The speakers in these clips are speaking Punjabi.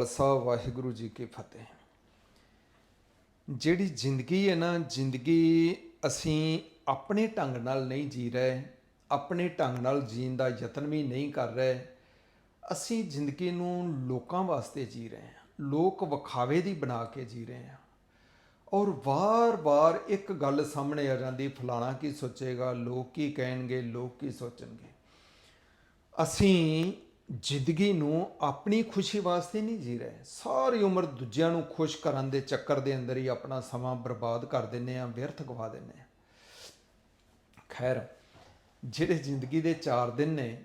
ਖਾਲਸਾ ਵਾਹਿਗੁਰੂ ਜੀ ਕੀ ਫਤਿਹ। ਜਿਹੜੀ ਜ਼ਿੰਦਗੀ ਹੈ ਨਾ, ਜ਼ਿੰਦਗੀ ਅਸੀਂ ਆਪਣੇ ਢੰਗ ਨਾਲ ਨਹੀਂ ਜੀ ਰਹੇ, ਆਪਣੇ ਢੰਗ ਨਾਲ ਜੀਣ ਦਾ ਯਤਨ ਵੀ ਨਹੀਂ ਕਰ ਰਹੇ, ਅਸੀਂ ਜ਼ਿੰਦਗੀ ਨੂੰ ਲੋਕਾਂ ਵਾਸਤੇ ਜੀ ਰਹੇ ਹਾਂ, ਲੋਕ ਵਿਖਾਵੇ ਦੀ ਬਣਾ ਕੇ ਜੀ ਰਹੇ ਹਾਂ। ਔਰ ਵਾਰ-ਵਾਰ ਇੱਕ ਗੱਲ ਸਾਹਮਣੇ ਆ ਜਾਂਦੀ, ਫਲਾਣਾ ਕੀ ਸੋਚੇਗਾ, ਲੋਕ ਕੀ ਕਹਿਣਗੇ, ਲੋਕ ਕੀ ਸੋਚਣਗੇ। ਅਸੀਂ ਜ਼ਿੰਦਗੀ ਨੂੰ ਆਪਣੀ ਖੁਸ਼ੀ ਵਾਸਤੇ ਨਹੀਂ ਜੀ ਰਹੇ। ਸਾਰੀ ਉਮਰ ਦੂਜਿਆਂ ਨੂੰ ਖੁਸ਼ ਕਰਨ ਦੇ ਚੱਕਰ ਦੇ ਅੰਦਰ ਹੀ ਆਪਣਾ ਸਮਾਂ ਬਰਬਾਦ ਕਰ ਦਿੰਨੇ ਆ ਵਿਅਰਥ ਗਵਾ ਦਿੰਨੇ ਆ ਖੈਰ, ਜਿਹੜੇ ਜ਼ਿੰਦਗੀ ਦੇ 4 ਦਿਨ ਨੇ,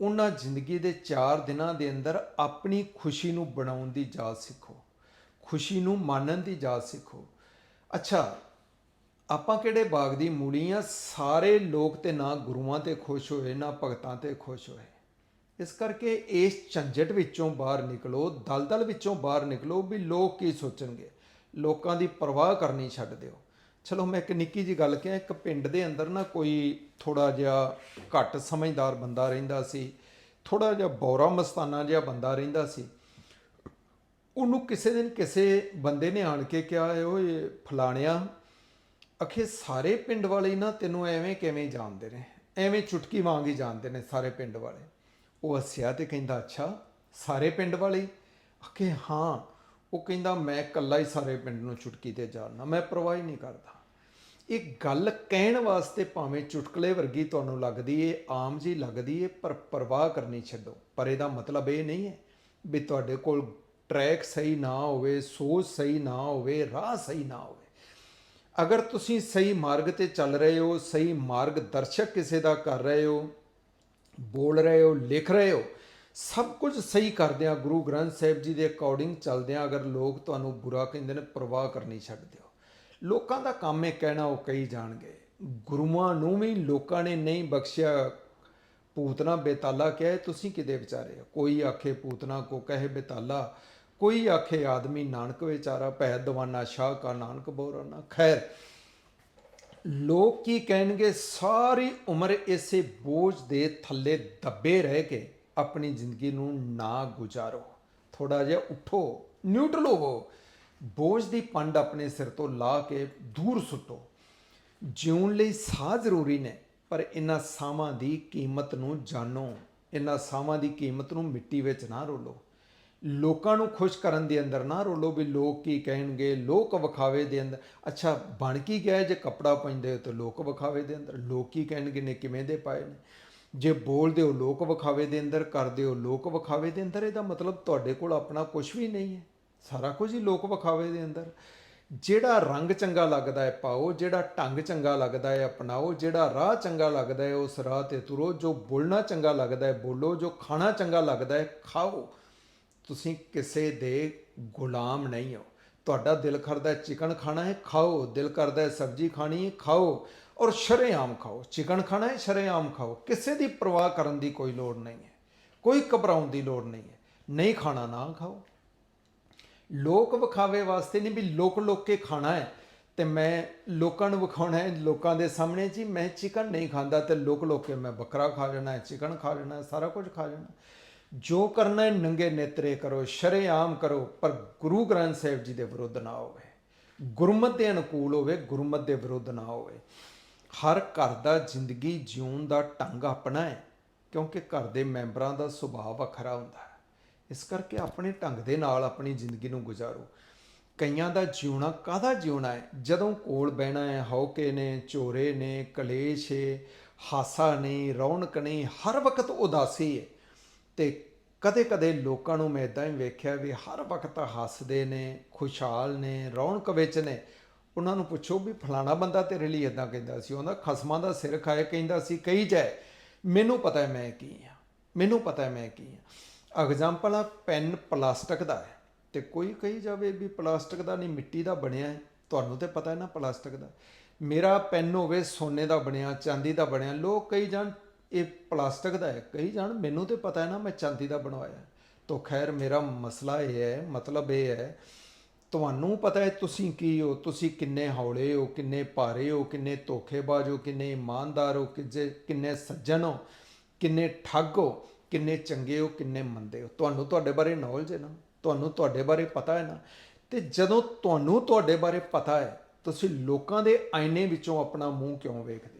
ਉਹਨਾਂ ਜ਼ਿੰਦਗੀ ਦੇ 4 ਦਿਨਾਂ ਦੇ ਅੰਦਰ ਆਪਣੀ ਖੁਸ਼ੀ ਨੂੰ ਬਣਾਉਣ ਦੀ ਜਾਚ ਸਿੱਖੋ। ਖੁਸ਼ੀ ਨੂੰ ਮਾਣਨ ਦੀ ਜਾਚ ਸਿੱਖੋ। ਅੱਛਾ, ਆਪਾਂ ਕਿਹੜੇ ਬਾਗ ਦੀ ਮੂਲੀ ਆ ਸਾਰੇ ਲੋਕ ਤੇ ਨਾ ਗੁਰੂਆਂ ਤੇ ਖੁਸ਼ ਹੋਏ, ਨਾ ਭਗਤਾਂ ਤੇ ਖੁਸ਼ ਹੋਏ। ਇਸ ਕਰਕੇ ਇਸ ਝੰਜਟ ਵਿੱਚੋਂ ਬਾਹਰ ਨਿਕਲੋ, ਦਲਦਲ ਵਿੱਚੋਂ ਬਾਹਰ ਨਿਕਲੋ ਵੀ ਲੋਕ ਕੀ ਸੋਚਣਗੇ? ਲੋਕਾਂ ਦੀ ਪਰਵਾਹ ਕਰਨੀ ਛੱਡ ਦਿਓ। ਚਲੋ ਮੈਂ ਇੱਕ ਨਿੱਕੀ ਜੀ ਗੱਲ ਕਿਹਾ, ਇੱਕ ਪਿੰਡ ਦੇ ਅੰਦਰ ਨਾ ਕੋਈ ਥੋੜਾ ਜਿਹਾ ਘੱਟ ਸਮਝਦਾਰ ਬੰਦਾ ਰਹਿੰਦਾ ਸੀ ਥੋੜਾ ਜਿਹਾ ਬੌਰਾ ਮਸਤਾਨਾ ਜਿਹਾ ਬੰਦਾ ਰਹਿੰਦਾ ਸੀ। ਉਹਨੂੰ ਕਿਸੇ ਦਿਨ ਕਿਸੇ ਬੰਦੇ ਨੇ ਆਣ ਕੇ ਕਿਹਾ, ਓਏ ਫਲਾਣਿਆ, ਅਖੇ ਸਾਰੇ ਪਿੰਡ ਵਾਲੇ ਨਾ ਤੈਨੂੰ ਐਵੇਂ ਕਿਵੇਂ ਜਾਣਦੇ ਨੇ? ਐਵੇਂ ਚੁਟਕੀ ਵਾਂਗ ਹੀ ਜਾਣਦੇ ਨੇ ਸਾਰੇ ਪਿੰਡ ਵਾਲੇ। ਉਹ ਹੱਸਿਆ ਤੇ ਕਹਿੰਦਾ, ਅੱਛਾ, ਸਾਰੇ ਪਿੰਡ ਵਾਲੇ? ਆਖੇ, ਹਾਂ। ਉਹ ਕਹਿੰਦਾ, ਮੈਂ ਇਕੱਲਾ ਹੀ ਸਾਰੇ ਪਿੰਡ ਨੂੰ ਚੁਟਕੀ ਤੇ ਜਾਣਦਾ, ਮੈਂ ਪਰਵਾਹ ਹੀ ਨਹੀਂ ਕਰਦਾ। ਇਹ ਗੱਲ ਕਹਿਣ ਵਾਸਤੇ ਭਾਵੇਂ ਚੁਟਕਲੇ ਵਰਗੀ ਤੁਹਾਨੂੰ ਲੱਗਦੀ ਏ, ਆਮ ਜੀ ਲੱਗਦੀ ਏ, ਪਰ ਪਰਵਾਹ ਕਰਨੀ ਛੱਡੋ। ਪਰ ਇਹਦਾ ਮਤਲਬ ਇਹ ਨਹੀਂ ਹੈ ਵੀ ਤੁਹਾਡੇ ਕੋਲ ਟਰੈਕ ਸਹੀ ਨਾ ਹੋਵੇ, ਸੋਚ ਸਹੀ ਨਾ ਹੋਵੇ, ਰਾਹ ਸਹੀ ਨਾ ਹੋਵੇ। ਅਗਰ ਤੁਸੀਂ ਸਹੀ ਮਾਰਗ ਤੇ ਚੱਲ ਰਹੇ ਹੋ, ਸਹੀ ਮਾਰਗ ਦਰਸ਼ਕ ਕਿਸੇ ਦਾ ਕਰ ਰਹੇ ਹੋ ਬੋਲ ਰਹੇ ਹੋ, ਲਿਖ ਰਹੇ ਹੋ, ਸਭ ਕੁਝ ਸਹੀ ਕਰਦਿਆਂ ਗੁਰੂ ਗ੍ਰੰਥ ਸਾਹਿਬ ਜੀ ਦੇ ਅਕੋਰਡਿੰਗ ਚੱਲਦਿਆਂ ਅਗਰ ਲੋਕ ਤੁਹਾਨੂੰ ਬੁਰਾ ਕਹਿੰਦੇ ਨੇ, ਪ੍ਰਵਾਹ ਕਰਨੀ ਛੱਡ ਦਿਓ ਲੋਕਾਂ ਦਾ ਕੰਮ ਹੈ ਕਹਿਣਾ, ਉਹ ਕਹੀ ਜਾਣਗੇ, ਗੁਰੂਆਂ ਨੂੰ ਵੀ ਲੋਕਾਂ ਨੇ ਨਹੀਂ ਬਖਸ਼ਿਆ ਪੂਤਨਾ ਬੇਤਾਲਾ ਕਿਹਾ ਤੁਸੀਂ ਕਿਦੇ ਵਿਚਾਰੇ ਕੋਈ ਆਖੇ ਪੂਤਨਾ ਕੋ ਕਹੇ ਬੇਤਾਲਾ, ਕੋਈ ਆਖੇ ਆਦਮੀ, ਨਾਨਕ ਵਿਚਾਰਾ, ਭੈ, ਦਵਾਨਾ, ਸ਼ਾਹ ਕਾ ਨਾਨਕ, ਬੋਰਾਨਾ, ਖੈਰ ਲੋਕ ਕੀ ਕਹਿਣਗੇ? ਸਾਰੀ ਉਮਰ ਇਸੇ ਬੋਝ ਦੇ ਥੱਲੇ ਦੱਬੇ ਰਹਿ ਕੇ ਆਪਣੀ ਜ਼ਿੰਦਗੀ ਨੂੰ ਨਾ ਗੁਜ਼ਾਰੋ। ਥੋੜਾ ਜਿਹਾ ਉਠੋ ਨਿਊਟਰਲ ਹੋਵੋ। ਬੋਝ ਦੀ ਪੰਡ ਆਪਣੇ ਸਿਰ ਤੋਂ ਲਾ ਕੇ ਦੂਰ ਸੁੱਟੋ। ਜਿਉਣ ਲਈ ਸਾਹ ਜ਼ਰੂਰੀ ਨੇ, ਪਰ ਇਹਨਾਂ ਸਾਹਾਂ ਦੀ ਕੀਮਤ ਨੂੰ ਜਾਣੋ। ਇਹਨਾਂ ਸਾਹਾਂ ਦੀ ਕੀਮਤ ਨੂੰ ਮਿੱਟੀ ਵਿੱਚ ਨਾ ਰੋਲੋ। ਲੋਕਾਂ ਨੂੰ ਖੁਸ਼ ਕਰਨ ਦੇ ਅੰਦਰ ਨਾ ਰੋਲੋ ਵੀ ਲੋਕ ਕੀ ਕਹਿਣਗੇ, ਲੋਕ ਵਿਖਾਵੇ ਦੇ ਅੰਦਰ। ਅੱਛਾ, ਬਣ ਕੀ ਗਿਆ ਜੇ ਕੱਪੜਾ ਪਾਉਂਦੇ ਹੋ ਤਾਂ ਲੋਕ ਵਿਖਾਵੇ ਦੇ ਅੰਦਰ? ਲੋਕ ਕੀ ਕਹਿਣਗੇ ਨੇ ਕਿਵੇਂ ਦੇ ਪਾਏ ਨੇ? ਜੇ ਬੋਲਦੇ ਹੋ ਲੋਕ ਵਿਖਾਵੇ ਦੇ ਅੰਦਰ, ਕਰਦੇ ਹੋ ਲੋਕ ਵਿਖਾਵੇ ਦੇ ਅੰਦਰ, ਇਹਦਾ ਮਤਲਬ ਤੁਹਾਡੇ ਕੋਲ ਆਪਣਾ ਕੁਝ ਵੀ ਨਹੀਂ ਹੈ। ਸਾਰਾ ਕੁਝ ਹੀ ਲੋਕ ਵਿਖਾਵੇ ਦੇ ਅੰਦਰ। ਜਿਹੜਾ ਰੰਗ ਚੰਗਾ ਲੱਗਦਾ ਹੈ ਪਾਓ, ਜਿਹੜਾ ਢੰਗ ਚੰਗਾ ਲੱਗਦਾ ਹੈ ਅਪਣਾਓ, ਜਿਹੜਾ ਰਾਹ ਚੰਗਾ ਲੱਗਦਾ ਹੈ ਉਸ ਰਾਹ ਤੇ ਤੁਰੋ। ਜੋ ਬੋਲਣਾ ਚੰਗਾ ਲੱਗਦਾ ਹੈ ਬੋਲੋ, ਜੋ ਖਾਣਾ ਚੰਗਾ ਲੱਗਦਾ ਹੈ ਖਾਓ। ਤੁਸੀਂ ਕਿਸੇ ਦੇ ਗੁਲਾਮ ਨਹੀਂ ਹੋ। ਤੁਹਾਡਾ ਦਿਲ ਕਰਦਾ ਚਿਕਨ ਖਾਣਾ ਹੈ, ਖਾਓ। ਦਿਲ ਕਰਦਾ ਸਬਜ਼ੀ ਖਾਣੀ ਹੈ, ਖਾਓ ਔਰ ਸ਼ਰੇਆਮ ਖਾਓ। ਚਿਕਨ ਖਾਣਾ ਹੈ, ਸ਼ਰੇਆਮ ਖਾਓ। ਕਿਸੇ ਦੀ ਪਰਵਾਹ ਕਰਨ ਦੀ ਕੋਈ ਲੋੜ ਨਹੀਂ ਹੈ। ਕੋਈ ਘਬਰਾਉਣ ਦੀ ਲੋੜ ਨਹੀਂ ਹੈ। ਨਹੀਂ ਖਾਣਾ ਨਾ ਖਾਓ। ਲੋਕ ਵਿਖਾਵੇ ਵਾਸਤੇ ਨਹੀਂ ਵੀ ਲੋਕ ਲੋਕ ਕੇ ਖਾਣਾ ਹੈ। ਤੇ ਮੈਂ ਲੋਕਾਂ ਨੂੰ ਵਿਖਾਉਣਾ ਹੈ, ਲੋਕਾਂ ਦੇ ਸਾਹਮਣੇ ਜੀ, ਮੈਂ ਚਿਕਨ ਨਹੀਂ ਖਾਂਦਾ ਤੇ ਲੋਕ ਲੋਕ ਕੇ ਮੈਂ ਬੱਕਰਾ ਖਾ ਲੈਣਾ ਹੈ, ਚਿਕਨ ਖਾ ਲੈਣਾ ਸਾਰਾ ਕੁਝ ਖਾ ਲੈਣਾ ਜੋ ਕਰਨਾ ਹੈ, ਨੰਗੇ ਨੇਤਰੇ ਕਰੋ, ਸ਼ਰੇਆਮ ਕਰੋ, ਪਰ ਗੁਰੂ ਗ੍ਰੰਥ ਸਾਹਿਬ ਜੀ ਦੇ ਵਿਰੁੱਧ ਨਾ ਹੋਵੇ। ਗੁਰਮਤ ਦੇ ਅਨੁਕੂਲ ਹੋਵੇ, ਗੁਰਮਤ ਦੇ ਵਿਰੁੱਧ ਨਾ ਹੋਵੇ। ਹਰ ਘਰ ਦਾ ਜ਼ਿੰਦਗੀ ਜਿਉਣ ਦਾ ਢੰਗ ਆਪਣਾ ਹੈ, ਕਿਉਂਕਿ ਘਰ ਦੇ ਮੈਂਬਰਾਂ ਦਾ ਸੁਭਾਅ ਵੱਖਰਾ ਹੁੰਦਾ ਹੈ। ਇਸ ਕਰਕੇ ਆਪਣੇ ਢੰਗ ਦੇ ਨਾਲ ਆਪਣੀ ਜ਼ਿੰਦਗੀ ਨੂੰ ਗੁਜ਼ਾਰੋ। ਕਈਆਂ ਦਾ ਜਿਉਣਾ ਕਾਹਦਾ ਜਿਉਣਾ ਹੈ? ਜਦੋਂ ਕੋਲ ਬਹਿਣਾ ਹੈ ਹੌਕੇ ਨੇ, ਚੋਰੇ ਨੇ, ਕਲੇਸ਼ ਹੈ ਹਾਸਾ ਨਹੀਂ, ਰੌਣਕ ਨਹੀਂ, ਹਰ ਵਕਤ ਉਦਾਸੀ ਹੈ ਤੇ ਕਦੇ-ਕਦੇ ਲੋਕਾਂ ਨੂੰ ਮੈਂ ਇਦਾਂ ਹੀ ਵੇਖਿਆ ਵੀ ਹਰ ਵਕਤ ਹੱਸਦੇ ਨੇ, ਖੁਸ਼ਹਾਲ ਨੇ, ਰੌਣਕ ਵਿੱਚ ਨੇ। ਉਹਨਾਂ ਨੂੰ ਪੁੱਛੋ ਵੀ ਫਲਾਣਾ ਬੰਦਾ ਤੇਰੇ ਲਈ ਇਦਾਂ ਕਹਿੰਦਾ ਸੀ। ਉਹਦਾ ਖਸਮਾਂ ਦਾ ਸਿਰ ਖਾਏ ਕਹਿੰਦਾ ਸੀ, ਕਹੀ ਜਾਏ, ਮੈਨੂੰ ਪਤਾ ਹੈ ਮੈਂ ਕੀ ਹਾਂ ਮੈਨੂੰ ਪਤਾ ਹੈ ਮੈਂ ਕੀ ਹਾਂ ਐਗਜ਼ਾਮਪਲ ਆ ਪੈਨ ਪਲਾਸਟਿਕ ਦਾ ਹੈ। ਤੇ ਕੋਈ ਕਹੀ ਜਾਵੇ ਵੀ ਪਲਾਸਟਿਕ ਦਾ ਨਹੀਂ, ਮਿੱਟੀ ਦਾ ਬਣਿਆ ਹੈ। ਤੁਹਾਨੂੰ ਤੇ ਪਤਾ ਹੈ ਨਾ ਪਲਾਸਟਿਕ ਦਾ। ਮੇਰਾ ਪੈਨ ਹੋਵੇ, ਸੋਨੇ ਦਾ ਬਣਿਆ, ਚਾਂਦੀ ਦਾ ਬਣਿਆ, ਲੋਕ ਕਈ ਜਾਣ ਇਹ ਪਲਾਸਟਿਕ ਦਾ ਹੈ। ਕਈ ਜਾਣ ਮੈਨੂੰ ਤੇ ਪਤਾ ਹੈ ਨਾ, ਮੈਂ ਚਾਂਦੀ ਦਾ ਬਣਵਾਇਆ। ਤੋ ਖੈਰ ਮੇਰਾ ਮਸਲਾ ਇਹ ਹੈ, ਮਤਲਬ ਇਹ ਹੈ, ਤੁਹਾਨੂੰ ਪਤਾ ਹੈ ਤੁਸੀਂ ਕੀ ਹੋ, ਤੁਸੀਂ ਕਿੰਨੇ ਹੌਲੇ ਹੋ, ਕਿੰਨੇ ਭਾਰੇ ਹੋ, ਕਿੰਨੇ ਧੋਖੇਬਾਜ਼ ਹੋ, ਕਿੰਨੇ ਇਮਾਨਦਾਰ ਹੋ ਕਿੰਨੇ ਕਿੰਨੇ ਸੱਜਣ ਹੋ, ਕਿੰਨੇ ਠੱਗ ਹੋ, ਕਿੰਨੇ ਚੰਗੇ ਹੋ, ਕਿੰਨੇ ਮੰਦੇ ਹੋ। ਤੁਹਾਨੂੰ ਤੁਹਾਡੇ ਬਾਰੇ ਨੌਲੇਜ ਹੈ ਨਾ, ਤੁਹਾਨੂੰ ਤੁਹਾਡੇ ਬਾਰੇ ਪਤਾ ਹੈ ਨਾ। ਤੇ ਜਦੋਂ ਤੁਹਾਨੂੰ ਤੁਹਾਡੇ ਬਾਰੇ ਪਤਾ ਹੈ, ਤੁਸੀਂ ਲੋਕਾਂ ਦੇ ਆਇਨੇ ਵਿੱਚੋਂ ਆਪਣਾ ਮੂੰਹ ਕਿਉਂ ਵੇਖਦੇ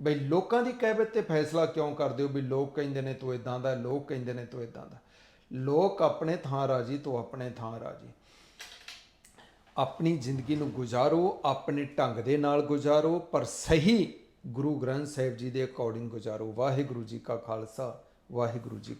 ਬਈ ਲੋਕਾਂ ਦੀ ਕਹਿਬਤ ਤੇ ਫੈਸਲਾ ਕਿਉਂ ਕਰਦੇ ਹੋ? ਵੀ ਲੋਕ ਕਹਿੰਦੇ ਨੇ ਤੂੰ ਇਦਾਂ ਦਾ, ਲੋਕ ਕਹਿੰਦੇ ਨੇ ਤੂੰ ਇਦਾਂ ਦਾ। ਲੋਕ ਆਪਣੇ ਥਾਂ ਰਾਜੀ, ਤੂੰ ਆਪਣੇ ਥਾਂ ਰਾਜੀ। ਆਪਣੀ ਜ਼ਿੰਦਗੀ ਨੂੰ ਗੁਜ਼ਾਰੋ, ਆਪਣੇ ਢੰਗ ਦੇ ਨਾਲ ਗੁਜ਼ਾਰੋ, ਪਰ ਸਹੀ ਗੁਰੂ ਗ੍ਰੰਥ ਸਾਹਿਬ ਜੀ ਦੇ ਅਕੋਰਡਿੰਗ ਗੁਜ਼ਾਰੋ। ਵਾਹਿਗੁਰੂ ਜੀ ਕਾ ਖਾਲਸਾ, ਵਾਹਿਗੁਰੂ ਜੀ ਕੀ